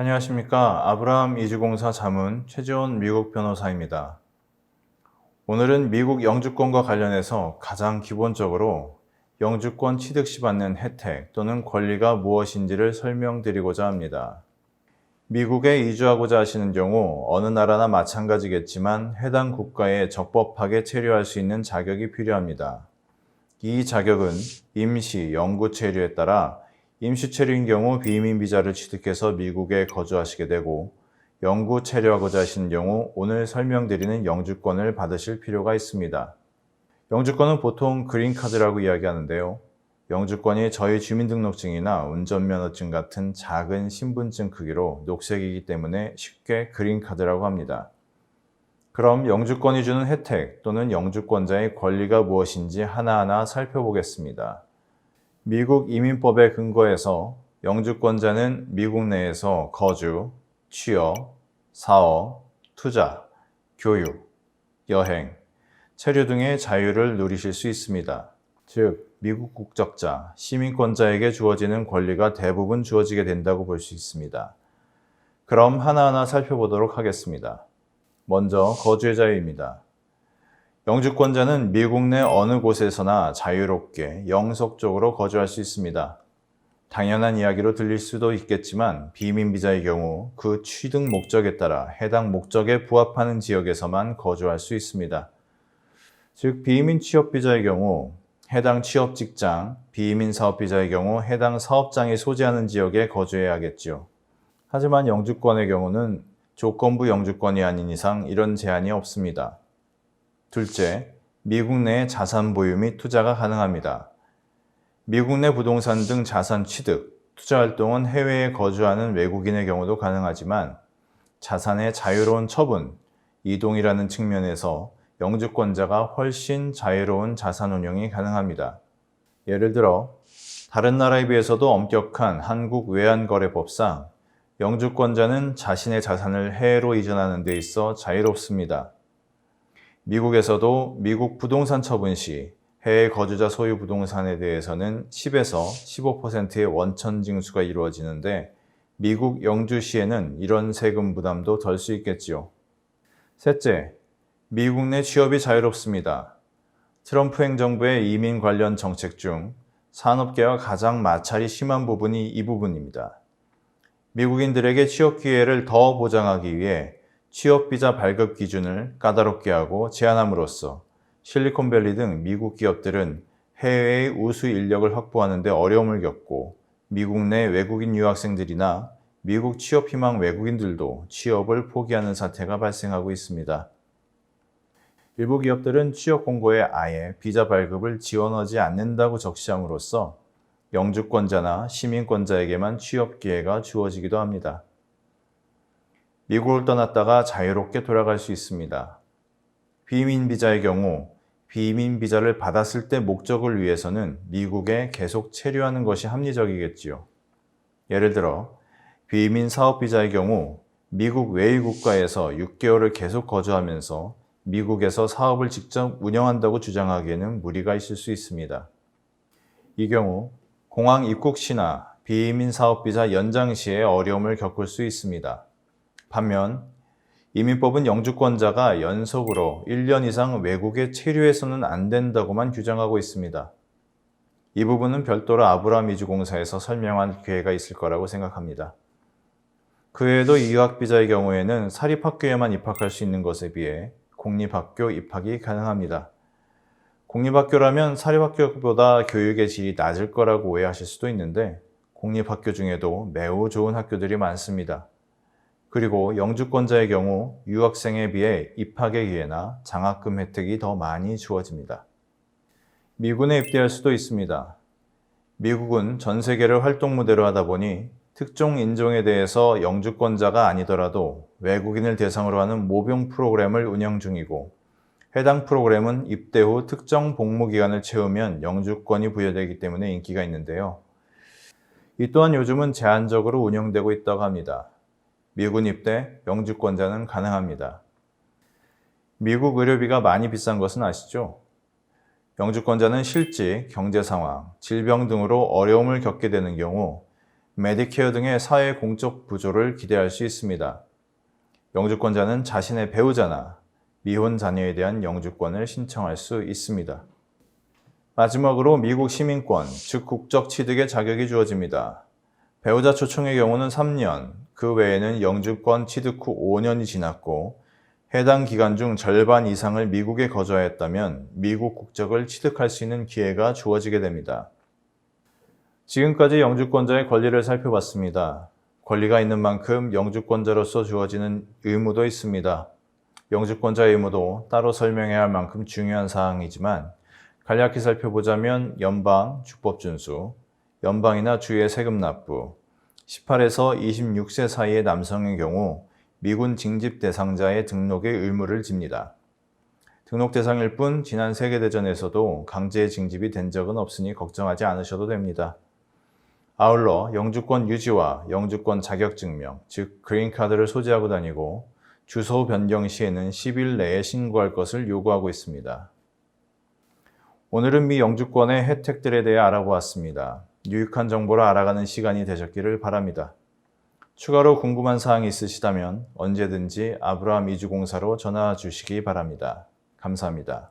안녕하십니까. 아브라함 이주공사 자문 최지원 미국 변호사입니다. 오늘은 미국 영주권과 관련해서 가장 기본적으로 영주권 취득 시 받는 혜택 또는 권리가 무엇인지를 설명드리고자 합니다. 미국에 이주하고자 하시는 경우 어느 나라나 마찬가지겠지만 해당 국가에 적법하게 체류할 수 있는 자격이 필요합니다. 이 자격은 임시, 영구 체류에 따라 임시 체류인 경우 비移民 비자를 취득해서 미국에 거주하시게 되고 영구 체류하고자 하시는 경우 오늘 설명드리는 영주권을 받으실 필요가 있습니다. 영주권은 보통 그린카드라고 이야기하는데요. 영주권이 저희 주민등록증이나 운전면허증 같은 작은 신분증 크기로 녹색이기 때문에 쉽게 그린카드라고 합니다. 그럼 영주권이 주는 혜택 또는 영주권자의 권리가 무엇인지 하나하나 살펴보겠습니다. 미국 이민법에 근거해서 영주권자는 미국 내에서 거주, 취업, 사업, 투자, 교육, 여행, 체류 등의 자유를 누리실 수 있습니다. 즉, 미국 국적자, 시민권자에게 주어지는 권리가 대부분 주어지게 된다고 볼 수 있습니다. 그럼 하나하나 살펴보도록 하겠습니다. 먼저 거주의 자유입니다. 영주권자는 미국 내 어느 곳에서나 자유롭게 영속적으로 거주할 수 있습니다. 당연한 이야기로 들릴 수도 있겠지만 비민 비자의 경우 그 취득 목적에 따라 해당 목적에 부합하는 지역에서만 거주할 수 있습니다. 즉 비민 취업 비자의 경우 해당 취업 직장, 비민 사업 비자의 경우 해당 사업장이 소재하는 지역에 거주해야겠죠. 하지만 영주권의 경우는 조건부 영주권이 아닌 이상 이런 제한이 없습니다. 둘째, 미국 내 자산 보유 및 투자가 가능합니다. 미국 내 부동산 등 자산 취득, 투자 활동은 해외에 거주하는 외국인의 경우도 가능하지만 자산의 자유로운 처분, 이동이라는 측면에서 영주권자가 훨씬 자유로운 자산 운용이 가능합니다. 예를 들어, 다른 나라에 비해서도 엄격한 한국 외환거래법상 영주권자는 자신의 자산을 해외로 이전하는 데 있어 자유롭습니다. 미국에서도 미국 부동산 처분 시 해외 거주자 소유 부동산에 대해서는 10에서 15%의 원천 징수가 이루어지는데 미국 영주시에는 이런 세금 부담도 덜 수 있겠지요. 셋째, 미국 내 취업이 자유롭습니다. 트럼프 행정부의 이민 관련 정책 중 산업계와 가장 마찰이 심한 부분이 이 부분입니다. 미국인들에게 취업 기회를 더 보장하기 위해 취업비자 발급 기준을 까다롭게 하고 제한함으로써 실리콘밸리 등 미국 기업들은 해외의 우수 인력을 확보하는 데 어려움을 겪고 미국 내 외국인 유학생들이나 미국 취업 희망 외국인들도 취업을 포기하는 사태가 발생하고 있습니다. 일부 기업들은 취업 공고에 아예 비자 발급을 지원하지 않는다고 적시함으로써 영주권자나 시민권자에게만 취업 기회가 주어지기도 합니다. 미국을 떠났다가 자유롭게 돌아갈 수 있습니다. 비민 비자의 경우 비민 비자를 받았을 때 목적을 위해서는 미국에 계속 체류하는 것이 합리적이겠지요. 예를 들어 비민 사업 비자의 경우 미국 외의 국가에서 6개월을 계속 거주하면서 미국에서 사업을 직접 운영한다고 주장하기에는 무리가 있을 수 있습니다. 이 경우 공항 입국 시나 비민 사업 비자 연장 시에 어려움을 겪을 수 있습니다. 반면 이민법은 영주권자가 연속으로 1년 이상 외국에 체류해서는 안 된다고만 규정하고 있습니다. 이 부분은 별도로 아브라함 이주공사에서 설명한 기회가 있을 거라고 생각합니다. 그 외에도 유학비자의 경우에는 사립학교에만 입학할 수 있는 것에 비해 공립학교 입학이 가능합니다. 공립학교라면 사립학교보다 교육의 질이 낮을 거라고 오해하실 수도 있는데 공립학교 중에도 매우 좋은 학교들이 많습니다. 그리고 영주권자의 경우 유학생에 비해 입학의 기회나 장학금 혜택이 더 많이 주어집니다. 미군에 입대할 수도 있습니다. 미국은 전 세계를 활동 무대로 하다 보니 특정 인종에 대해서 영주권자가 아니더라도 외국인을 대상으로 하는 모병 프로그램을 운영 중이고 해당 프로그램은 입대 후 특정 복무 기간을 채우면 영주권이 부여되기 때문에 인기가 있는데요. 이 또한 요즘은 제한적으로 운영되고 있다고 합니다. 미군 입대, 영주권자는 가능합니다. 미국 의료비가 많이 비싼 것은 아시죠? 영주권자는 실직, 경제 상황, 질병 등으로 어려움을 겪게 되는 경우 메디케어 등의 사회 공적 부조를 기대할 수 있습니다. 영주권자는 자신의 배우자나 미혼 자녀에 대한 영주권을 신청할 수 있습니다. 마지막으로 미국 시민권, 즉 국적 취득의 자격이 주어집니다. 배우자 초청의 경우는 3년, 그 외에는 영주권 취득 후 5년이 지났고 해당 기간 중 절반 이상을 미국에 거주하였다면 미국 국적을 취득할 수 있는 기회가 주어지게 됩니다. 지금까지 영주권자의 권리를 살펴봤습니다. 권리가 있는 만큼 영주권자로서 주어지는 의무도 있습니다. 영주권자의 의무도 따로 설명해야 할 만큼 중요한 사항이지만 간략히 살펴보자면 연방, 주법 준수, 연방이나 주의 세금 납부, 18에서 26세 사이의 남성의 경우 미군 징집 대상자의 등록의 의무를 집니다. 등록 대상일 뿐 지난 세계대전에서도 강제 징집이 된 적은 없으니 걱정하지 않으셔도 됩니다. 아울러 영주권 유지와 영주권 자격증명, 즉 그린카드를 소지하고 다니고 주소 변경 시에는 10일 내에 신고할 것을 요구하고 있습니다. 오늘은 미 영주권의 혜택들에 대해 알아보았습니다. 유익한 정보를 알아가는 시간이 되셨기를 바랍니다. 추가로 궁금한 사항이 있으시다면 언제든지 아브라함 이주공사로 전화 주시기 바랍니다. 감사합니다.